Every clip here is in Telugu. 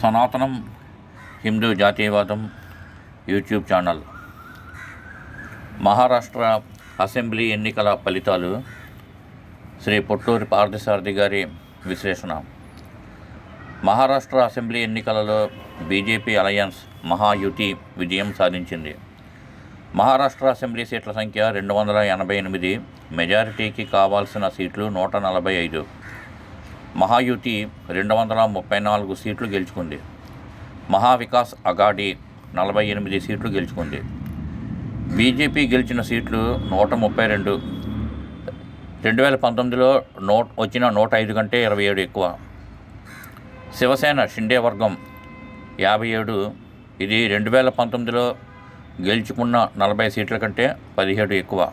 సనాతనం హిందూ జాతీయవాదం యూట్యూబ్ ఛానల్. మహారాష్ట్ర అసెంబ్లీ ఎన్నికల ఫలితాలు శ్రీ పొట్టూరి పార్థసారథి గారి విశ్లేషణ. మహారాష్ట్ర అసెంబ్లీ ఎన్నికలలో బీజేపీ అలయన్స్ మహాయుతి విజయం సాధించింది. మహారాష్ట్ర అసెంబ్లీ సీట్ల సంఖ్య రెండు వందల ఎనభై ఎనిమిది మెజారిటీకి కావాల్సిన సీట్లు నూట నలభై ఐదు. మహాయుతి రెండు వందల ముప్పై నాలుగు సీట్లు గెలుచుకుంది. మహావికాస్ అగాడి నలభై ఎనిమిది సీట్లు గెలుచుకుంది. బీజేపీ గెలిచిన సీట్లు నూట ముప్పై రెండు. రెండు వేల పంతొమ్మిదిలో నూట వచ్చిన నూట ఐదు కంటే ఇరవై ఏడు ఎక్కువ. శివసేన షిండే వర్గం యాభై ఏడు. ఇది రెండు వేల పంతొమ్మిదిలో గెలుచుకున్న నలభై సీట్ల కంటే పదిహేడు ఎక్కువ.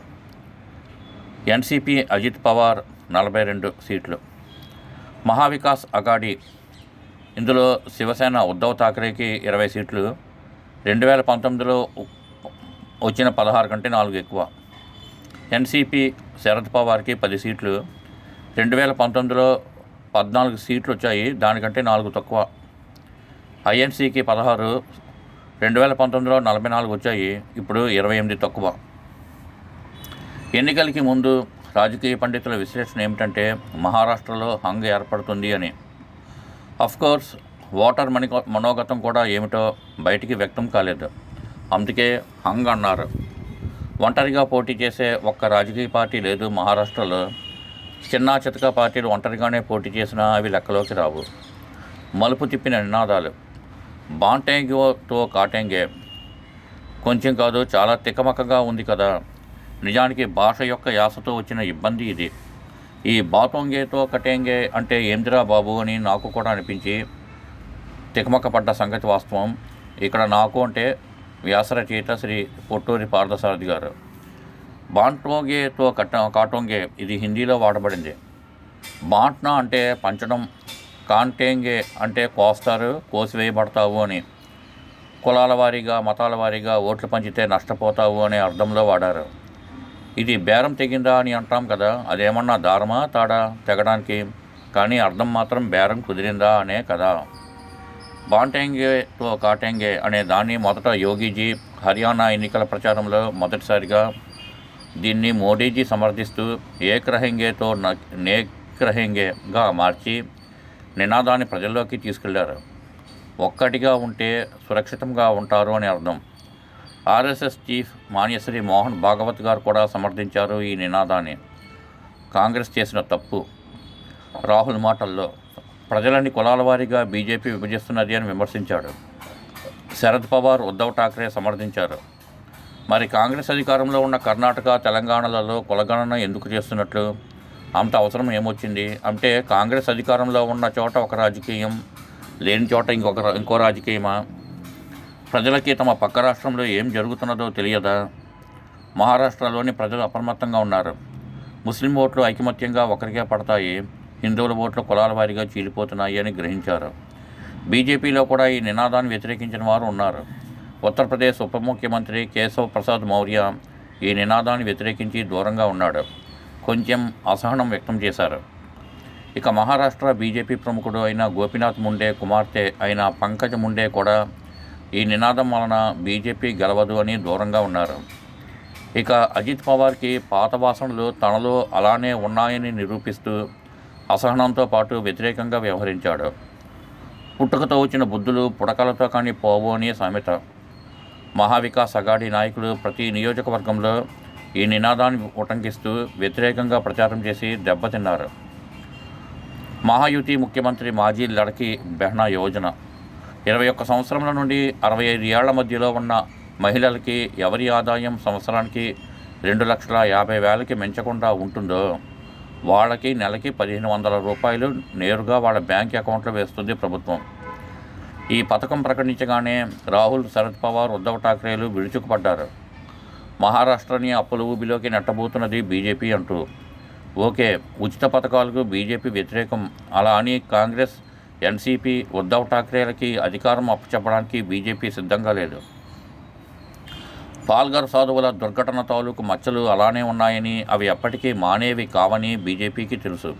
ఎన్సిపి అజిత్ పవార్ నలభై రెండు సీట్లు. మహావికాస్ అగాడి ఇందులో శివసేన ఉద్ధవ్ ఠాక్రేకి ఇరవై సీట్లు. రెండు వేల పంతొమ్మిదిలో వచ్చిన పదహారు కంటే నాలుగు ఎక్కువ. ఎన్సిపి శరద్ పవార్కి పది సీట్లు. రెండు వేల పంతొమ్మిదిలో పద్నాలుగు సీట్లు వచ్చాయి. దానికంటే నాలుగు తక్కువ. ఐఎన్సీకి పదహారు. రెండు వేల పంతొమ్మిదిలో నలభై నాలుగు వచ్చాయి. ఇప్పుడు ఇరవై ఎనిమిది తక్కువ. ఎన్నికలకి ముందు రాజకీయ పండితుల విశ్లేషణ ఏమిటంటే మహారాష్ట్రలో హంగ్ ఏర్పడుతుంది అని. కోర్స్ ఓటర్ మణి మనోగతం కూడా ఏమిటో బయటికి వ్యక్తం కాలేదు. అందుకే హంగ్ అన్నారు. ఒంటరిగా పోటీ చేసే ఒక్క రాజకీయ పార్టీ లేదు మహారాష్ట్రలో. చిన్న చితక పార్టీలు ఒంటరిగానే పోటీ చేసినా అవి లెక్కలోకి రావు. మలుపు తిప్పిన నినాదాలు. బాంటేంగోతో కాటేంగే. కొంచెం కాదు చాలా తికమకగా ఉంది కదా. నిజానికి భాష యొక్క యాసతో వచ్చిన ఇబ్బంది ఇది. ఈ బాతోంగేతో కటేంగే అంటే ఏందిరా బాబు అని నాకు కూడా అనిపించి తికమకపడ్డ సంగతి వాస్తవం. ఇక్కడ నాకు అంటే వ్యాసరచయిత శ్రీ పొట్టూరి పార్థసారథి గారు. బాంటోంగేతో కట్ట కాటోంగే ఇది హిందీలో వాడబడింది. బాంట్నా అంటే పంచడం కాంటేంగే అంటే కోస్తారు కోసివేయబడతావు అని. కులాల వారీగా మతాల వారీగా ఓట్లు పంచితే నష్టపోతావు అనే అర్థంలో వాడారు. ఇది బేరం తెగిందా అని అంటాం కదా అదేమన్నా దారమా తాడా తెగడానికి? కానీ అర్థం మాత్రం బేరం కుదిరిందా అనే కదా. బాంటెంగేతో కాటెంగే అనే దాన్ని మొదట యోగీజీ హర్యానా ఎన్నికల ప్రచారంలో మొదటిసారిగా దీన్ని మోడీజీ సమర్థిస్తూ ఏక్ రహెంగేతో నేక్ రహెంగేగా మార్చి నినాదాన్ని ప్రజల్లోకి తీసుకెళ్ళారు. ఒక్కటిగా ఉంటే సురక్షితంగా ఉంటారు అని అర్థం. ఆర్ఎస్ఎస్ చీఫ్ మాన్యశ్రీ మోహన్ భాగవత్ గారు కూడా సమర్థించారు ఈ నినాదాన్ని. కాంగ్రెస్ చేసిన తప్పు. రాహుల్ మాటల్లో ప్రజలని కులాల వారీగా బీజేపీ విభజిస్తున్నది అని విమర్శించాడు. శరద్ పవార్ ఉద్ధవ్ ఠాక్రే సమర్థించారు. మరి కాంగ్రెస్ అధికారంలో ఉన్న కర్ణాటక తెలంగాణలలో కులగణన ఎందుకు చేస్తున్నట్లు? అంత అవసరం ఏమొచ్చింది? అంటే కాంగ్రెస్ అధికారంలో ఉన్న చోట ఒక రాజకీయం లేని చోట ఇంకొక ఇంకో రాజకీయమా? ప్రజలకి తమ పక్క రాష్ట్రంలో ఏం జరుగుతున్నదో తెలియదా? మహారాష్ట్రలోని ప్రజలు అప్రమత్తంగా ఉన్నారు. ముస్లిం ఓట్లు ఐకమత్యంగా ఒకరికే పడతాయి. హిందువుల ఓట్లు కులాల వారీగా చీలిపోతున్నాయి అని గ్రహించారు. బీజేపీలో కూడా ఈ నినాదాన్ని వ్యతిరేకించిన వారు ఉన్నారు. ఉత్తరప్రదేశ్ ఉప ముఖ్యమంత్రి కేశవ్ ప్రసాద్ మౌర్య ఈ నినాదాన్ని వ్యతిరేకించి దూరంగా ఉన్నాడు. కొంచెం అసహనం వ్యక్తం చేశారు. ఇక మహారాష్ట్ర బీజేపీ ప్రముఖుడు అయిన గోపీనాథ్ ముండే కుమార్తె అయిన పంకజ ముండే కూడా ఈ నినాదం వలన బీజేపీ గెలవదు అని దూరంగా ఉన్నారు. ఇక అజిత్ పవార్కి పాత వాసనలు తనలో అలానే ఉన్నాయని నిరూపిస్తూ అసహనంతో పాటు వ్యతిరేకంగా వ్యవహరించాడు. పుట్టుకతో వచ్చిన బుద్ధులు పుడకలతో కానీ పోవు అని సామెత. మహావికాస్ అగాడి నాయకులు ప్రతి నియోజకవర్గంలో ఈ నినాదాన్ని ఉటంకిస్తూ వ్యతిరేకంగా ప్రచారం చేసి దెబ్బతిన్నారు. మహాయుతి ముఖ్యమంత్రి మాజీ లడకి బెహ్నా యోజన ఇరవై ఒక్క సంవత్సరముల నుండి అరవై ఐదు ఏళ్ళ మధ్యలో ఉన్న మహిళలకి ఎవరి ఆదాయం సంవత్సరానికి రెండు లక్షల యాభై వేలకి మించకుండా ఉంటుందో వాళ్ళకి నెలకి పదిహేను వందల రూపాయలు నేరుగా వాళ్ళ బ్యాంక్ అకౌంట్లో వేస్తుంది ప్రభుత్వం. ఈ పథకం ప్రకటించగానే రాహుల్ శరద్ పవార్ ఉద్ధవ్ ఠాక్రేలు విరుచుకుపడ్డారు. మహారాష్ట్రని అప్పుల ఊబిలోకి నెట్టబోతున్నది బీజేపీ అంటూ. ఓకే ఉచిత పథకాలకు బీజేపీ వ్యతిరేకం. అలా అని కాంగ్రెస్ ఎన్సీపీ ఉద్ధవ్ ఠాక్రేలకి అధికారం అప్పచెప్పడానికి బీజేపీ సిద్ధంగా లేదు. పాల్గర్ సాధువుల దుర్ఘటన తాలూకు మచ్చలు అలానే ఉన్నాయని అవి ఎప్పటికీ మానేవి కావని బీజేపీకి తెలుసు.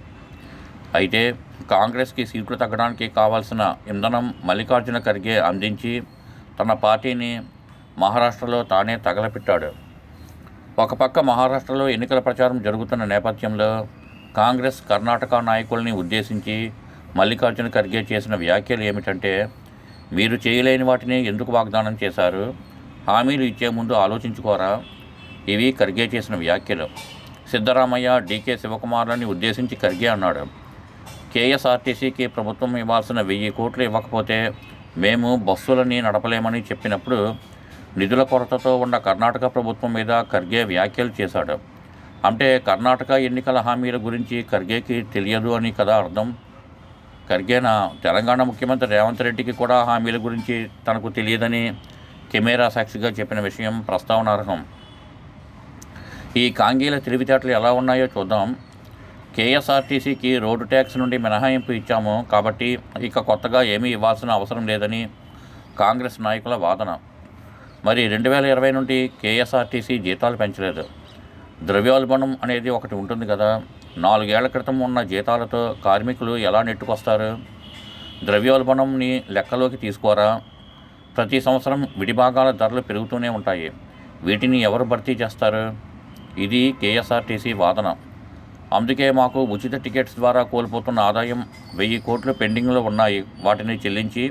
అయితే కాంగ్రెస్కి సీట్లు తగ్గడానికి కావాల్సిన ఇంధనం మల్లికార్జున ఖర్గే అందించి తన పార్టీని మహారాష్ట్రలో తానే తగలపెట్టాడు. ఒక పక్క మహారాష్ట్రలో ఎన్నికల ప్రచారం జరుగుతున్న నేపథ్యంలో కాంగ్రెస్ కర్ణాటక నాయకుల్ని ఉద్దేశించి మల్లికార్జున ఖర్గే చేసిన వ్యాఖ్యలు ఏమిటంటే మీరు చేయలేని వాటిని ఎందుకు వాగ్దానం చేశారు? హామీలు ఇచ్చే ముందు ఆలోచించుకోరా? ఇవి ఖర్గే చేసిన వ్యాఖ్యలు. సిద్ధరామయ్య డీకే శివకుమార్లని ఉద్దేశించి ఖర్గే అన్నాడు. కేఎస్ఆర్టీసీకి ప్రభుత్వం ఇవ్వాల్సిన వెయ్యి కోట్లు ఇవ్వకపోతే మేము బస్సులని నడపలేమని చెప్పినప్పుడు నిధుల కొరతతో ఉన్న కర్ణాటక ప్రభుత్వం మీద ఖర్గే వ్యాఖ్యలు చేశాడు. అంటే కర్ణాటక ఎన్నికల హామీల గురించి ఖర్గేకి తెలియదు అని కదా అర్థం? ఖర్గేన తెలంగాణ ముఖ్యమంత్రి రేవంత్ రెడ్డికి కూడా హామీల గురించి తనకు తెలియదని కెమెరా సాక్షిగా చెప్పిన విషయం ప్రస్తావనార్హం ఈ కాంగీల తెలివితేటలు ఎలా ఉన్నాయో చూద్దాం. కేఎస్ఆర్టీసీకి రోడ్డు ట్యాక్స్ నుండి మినహాయింపు ఇచ్చాము కాబట్టి ఇక కొత్తగా ఏమీ ఇవ్వాల్సిన అవసరం లేదని కాంగ్రెస్ నాయకుల వాదన. మరి రెండు వేల ఇరవై నుండి కేఎస్ఆర్టీసీ జీతాలు పెంచలేదు. ద్రవ్యోల్బణం అనేది ఒకటి ఉంటుంది కదా. నాలుగేళ్ళ క్రితం ఉన్న జీతాలతో కార్మికులు ఎలా నెట్టుకొస్తారు? ద్రవ్యోల్బణంని లెక్కలోకి తీసుకోరా? ప్రతి సంవత్సరం విడిభాగాల ధరలు పెరుగుతూనే ఉంటాయి. వీటిని ఎవరు భర్తీ చేస్తారు? ఇది కేఎస్ఆర్టీసీ వాదన. అందుకే మాకు ఉచిత టికెట్స్ ద్వారా కోల్పోతున్న ఆదాయం వెయ్యి కోట్లు పెండింగ్లో ఉన్నాయి. వాటిని చెల్లించి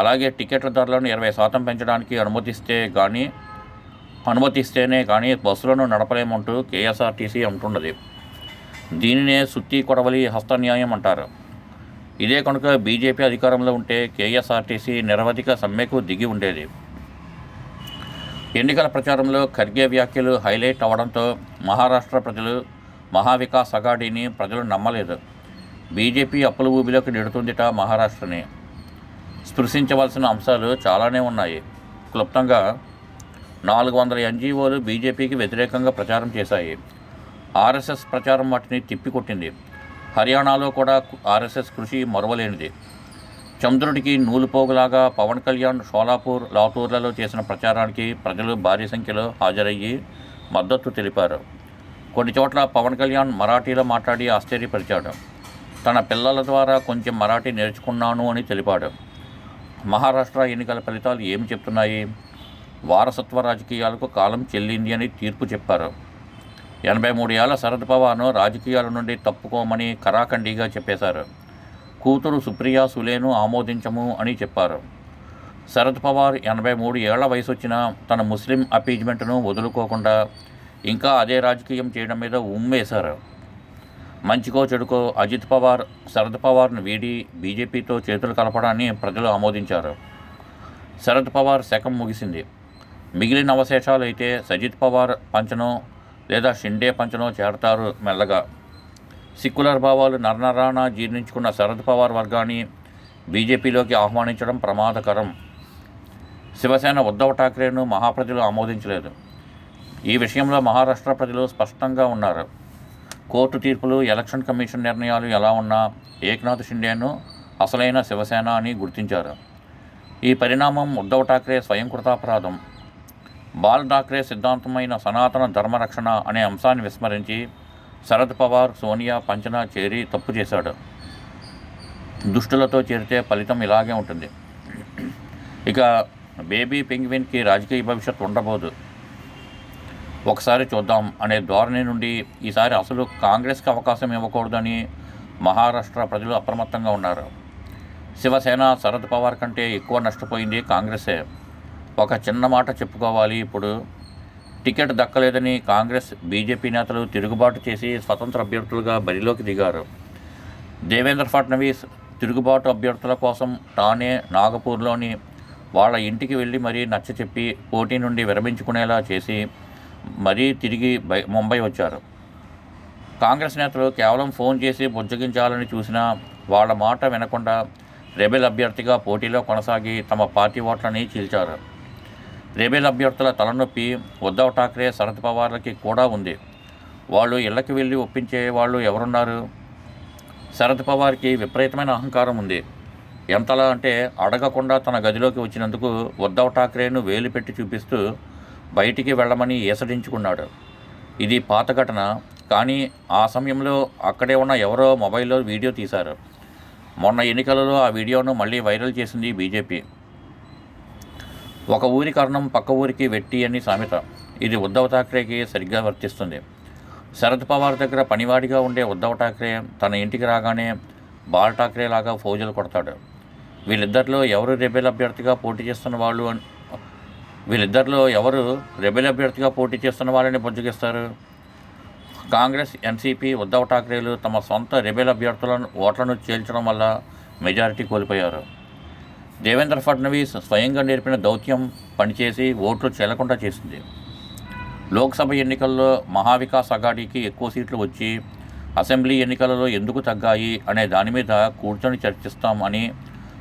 అలాగే టికెట్ల ధరలను ఇరవై శాతం పెంచడానికి అనుమతిస్తే కానీ అనుమతిస్తేనే కానీ బస్సులను నడపలేమంటూ కేఎస్ఆర్టీసీ అంటున్నది. దీనినే సుత్తి కొడవలి హస్తన్యాయం అంటారు. ఇదే కనుక బీజేపీ అధికారంలో ఉంటే కేఎస్ఆర్టీసీ నిరవధిక సమ్మెకు దిగి ఉండేది. ఎన్నికల ప్రచారంలో ఖర్గే వ్యాఖ్యలు హైలైట్ అవ్వడంతో మహారాష్ట్ర ప్రజలు మహావికాస్ అఘాడీని ప్రజలు నమ్మలేదు. బీజేపీ అప్పుల ఊబిలోకి నెడుతుందిట మహారాష్ట్రని. స్పృశించవలసిన అంశాలు చాలానే ఉన్నాయి. క్లుప్తంగా నాలుగు వందల ఎన్జీఓలు బీజేపీకి వ్యతిరేకంగా ప్రచారం చేశాయి. ఆర్ఎస్ఎస్ ప్రచారం వాటిని తిప్పికొట్టింది. హర్యానాలో కూడా ఆర్ఎస్ఎస్ కృషి మరువలేనిది. చంద్రుడికి నూలుపోగులాగా పవన్ కళ్యాణ్ షోలాపూర్ లాతూర్లలో చేసిన ప్రచారానికి ప్రజలు భారీ సంఖ్యలో హాజరయ్యి మద్దతు తెలిపారు. కొన్ని చోట్ల పవన్ కళ్యాణ్ మరాఠీలో మాట్లాడి ఆశ్చర్యపరిచాడు. తన పిల్లల ద్వారా కొంచెం మరాఠీ నేర్చుకున్నాను అని తెలిపాడు. మహారాష్ట్ర ఎన్నికల ఫలితాలు ఏమి చెప్తున్నాయి? వారసత్వ రాజకీయాలకు కాలం చెల్లింది అని తీర్పు చెప్పారు. ఎనభై మూడు ఏళ్ళ శరద్ పవార్ను రాజకీయాల నుండి తప్పుకోమని కరాఖండిగా చెప్పేశారు. కూతురు సుప్రియా సులేను ఆమోదించము అని చెప్పారు. శరద్ పవార్ ఎనభై మూడు ఏళ్ళ వయసు వచ్చినా తన ముస్లిం అపీజ్మెంట్ను వదులుకోకుండా ఇంకా అదే రాజకీయం చేయడం మీద ఉమ్మేశారు. మంచికో చెడుకో అజిత్ పవార్ శరద్ పవార్ను వీడి బీజేపీతో చేతులు కలపడాన్ని ప్రజలు ఆమోదించారు. శరద్ పవార్ శకం ముగిసింది. మిగిలిన అవశేషాలు అయితే సజిత్ పవార్ పంచను లేదా షిండే పంచనో చేరతారు మెల్లగా. సిక్కులర్ భావాలు నరనరాన జీర్ణించుకున్న శరద్ పవార్ వర్గాన్ని బీజేపీలోకి ఆహ్వానించడం ప్రమాదకరం. శివసేన ఉద్ధవ్ ఠాక్రేను మహాప్రజలు ఆమోదించలేదు. ఈ విషయంలో మహారాష్ట్ర ప్రజలు స్పష్టంగా ఉన్నారు. కోర్టు తీర్పులు ఎలక్షన్ కమిషన్ నిర్ణయాలు ఎలా ఉన్నా ఏక్నాథ్ షిండేను అసలైన శివసేన అని గుర్తించారు. ఈ పరిణామం ఉద్ధవ్ ఠాక్రే స్వయం కృతాపరాధం బాల్ ఠాక్రే సిద్ధాంతమైన సనాతన ధర్మరక్షణ అనే అంశాన్ని విస్మరించి శరద్ పవార్ సోనియా పంచనా చేరి తప్పు చేశాడు. దుష్టులతో చేరితే ఫలితం ఇలాగే ఉంటుంది. ఇక బేబీ పెంగ్విన్కి రాజకీయ భవిష్యత్తు ఉండబోదు. ఒకసారి చూద్దాం అనే ధోరణి నుండి ఈసారి అసలు కాంగ్రెస్కి అవకాశం ఇవ్వకూడదని మహారాష్ట్ర ప్రజలు అప్రమత్తంగా ఉన్నారు. శివసేన శరద్ పవార్ కంటే ఎక్కువ నష్టపోయింది కాంగ్రెసే. ఒక చిన్న మాట చెప్పుకోవాలి ఇప్పుడు. టికెట్ దక్కలేదని కాంగ్రెస్ బీజేపీ నేతలు తిరుగుబాటు చేసి స్వతంత్ర అభ్యర్థులుగా బరిలోకి దిగారు. దేవేంద్ర ఫడ్నవీస్ తిరుగుబాటు అభ్యర్థుల కోసం తానే నాగపూర్లోని వాళ్ళ ఇంటికి వెళ్ళి మరీ నచ్చ చెప్పి పోటీ నుండి విరమించుకునేలా చేసి మరీ తిరిగి బై ముంబై వచ్చారు. కాంగ్రెస్ నేతలు కేవలం ఫోన్ చేసి బుజ్జగించాలని చూసినా వాళ్ళ మాట వినకుండా రెబెల్ అభ్యర్థిగా పోటీలో కొనసాగి తమ పార్టీ ఓట్లని చీల్చారు. రెబెల్ అభ్యర్థుల తలనొప్పి ఉద్ధవ్ ఠాక్రే శరద్ పవార్లకి కూడా ఉంది. వాళ్ళు ఇళ్ళకి వెళ్ళి ఒప్పించే వాళ్ళు ఎవరున్నారు? శరద్ పవార్కి విపరీతమైన అహంకారం ఉంది. ఎంతలా అంటే అడగకుండా తన గదిలోకి వచ్చినందుకు ఉద్ధవ్ ఠాక్రేను వేలు పెట్టి చూపిస్తూ బయటికి వెళ్ళమని ఏసడించుకున్నాడు. ఇది పాత ఘటన కానీ ఆ సమయంలో అక్కడే ఉన్న ఎవరో మొబైల్లో వీడియో తీశారు. మొన్న ఎన్నికలలో ఆ వీడియోను మళ్ళీ వైరల్ చేసింది బీజేపీ. ఒక ఊరి కారణం పక్క ఊరికి వెట్టి అని సామెత. ఇది ఉద్ధవ్ ఠాక్రేకి సరిగ్గా వర్తిస్తుంది. శరద్ పవార్ దగ్గర పనివాడిగా ఉండే ఉద్ధవ్ ఠాక్రే తన ఇంటికి రాగానే బాల్ ఠాక్రే లాగా ఫౌజులు కొడతాడు. వీళ్ళిద్దరిలో ఎవరు రెబెల్ అభ్యర్థిగా పోటీ చేస్తున్న వాళ్ళు అని వీళ్ళిద్దరిలో ఎవరు రెబెల్ అభ్యర్థిగా పోటీ చేస్తున్న వాళ్ళని బుజ్జగిస్తారు? కాంగ్రెస్ ఎన్సీపీ ఉద్ధవ్ ఠాక్రేలు తమ సొంత రెబెల్ అభ్యర్థులను ఓట్లను చేల్చడం వల్ల మెజారిటీ కోల్పోయారు. దేవేంద్ర ఫడ్నవీస్ స్వయంగా నేర్పిన దౌత్యం పనిచేసి ఓట్లు చెల్లకుండా చేసింది. లోక్సభ ఎన్నికల్లో మహావికాస్ అఘాడీకి ఎక్కువ సీట్లు వచ్చి అసెంబ్లీ ఎన్నికలలో ఎందుకు తగ్గాయి అనే దాని మీద కూర్చొని చర్చిస్తాం అని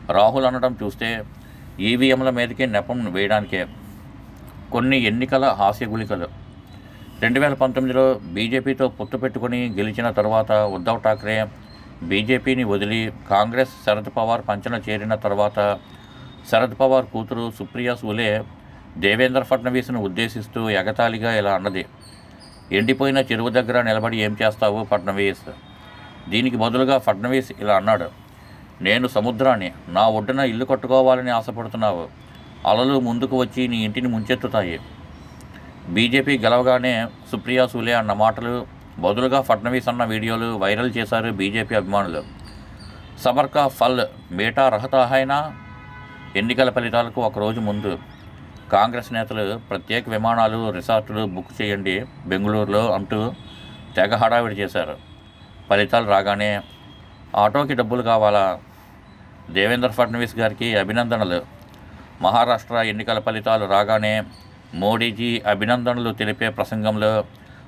రాహుల్ అనడం చూస్తే ఈవీఎంల మీదకి నెపం వేయడానికే. కొన్ని ఎన్నికల హాస్యగుళికలు. రెండు వేల పంతొమ్మిదిలో బీజేపీతో పొత్తు పెట్టుకుని గెలిచిన తర్వాత ఉద్ధవ్ ఠాక్రే బీజేపీని వదిలి కాంగ్రెస్ శరద్ పవార్ పంచన చేరిన తర్వాత శరద్ పవార్ కూతురు సుప్రియా సూలే దేవేంద్ర ఫడ్నవీస్ను ఉద్దేశిస్తూ ఎగతాళిగా ఇలా అన్నది. ఎండిపోయిన చెరువు దగ్గర నిలబడి ఏం చేస్తావు ఫడ్నవీస్? దీనికి బదులుగా ఫడ్నవీస్ ఇలా అన్నాడు. నేను సముద్రాన్ని నా ఒడ్డున ఇల్లు కట్టుకోవాలని ఆశపడుతున్నావు. అలలు ముందుకు వచ్చి నీ ఇంటిని ముంచెత్తుతాయి. బీజేపీ గెలవగానే సుప్రియా సూలే అన్న మాటలు బదులుగా ఫడ్నవీస్ అన్న వీడియోలు వైరల్ చేశారు బీజేపీ అభిమానులు. సబర్ కా ఫల్ మేటా రహతాహైనా ఎన్నికల ఫలితాలకు ఒకరోజు ముందు కాంగ్రెస్ నేతలు ప్రత్యేక విమానాలు రిసార్టులు బుక్ చేయండి బెంగళూరులో అంటూ తెగ హడావిడి చేశారు. ఫలితాలు రాగానే ఆటోకి డబ్బులు కావాలా? దేవేంద్ర ఫడ్నవీస్ గారికి అభినందనలు. మహారాష్ట్ర ఎన్నికల ఫలితాలు రాగానే మోడీజీ అభినందనలు తెలిపే ప్రసంగంలో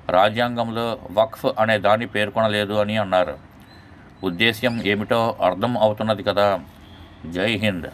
రాజ్యాంగంలో వక్ఫ్ అనే దాన్ని పేర్కొనలేదు అని అన్నారు. ఉద్దేశ్యం ఏమిటో అర్థం అవుతున్నది కదా. జై హింద్.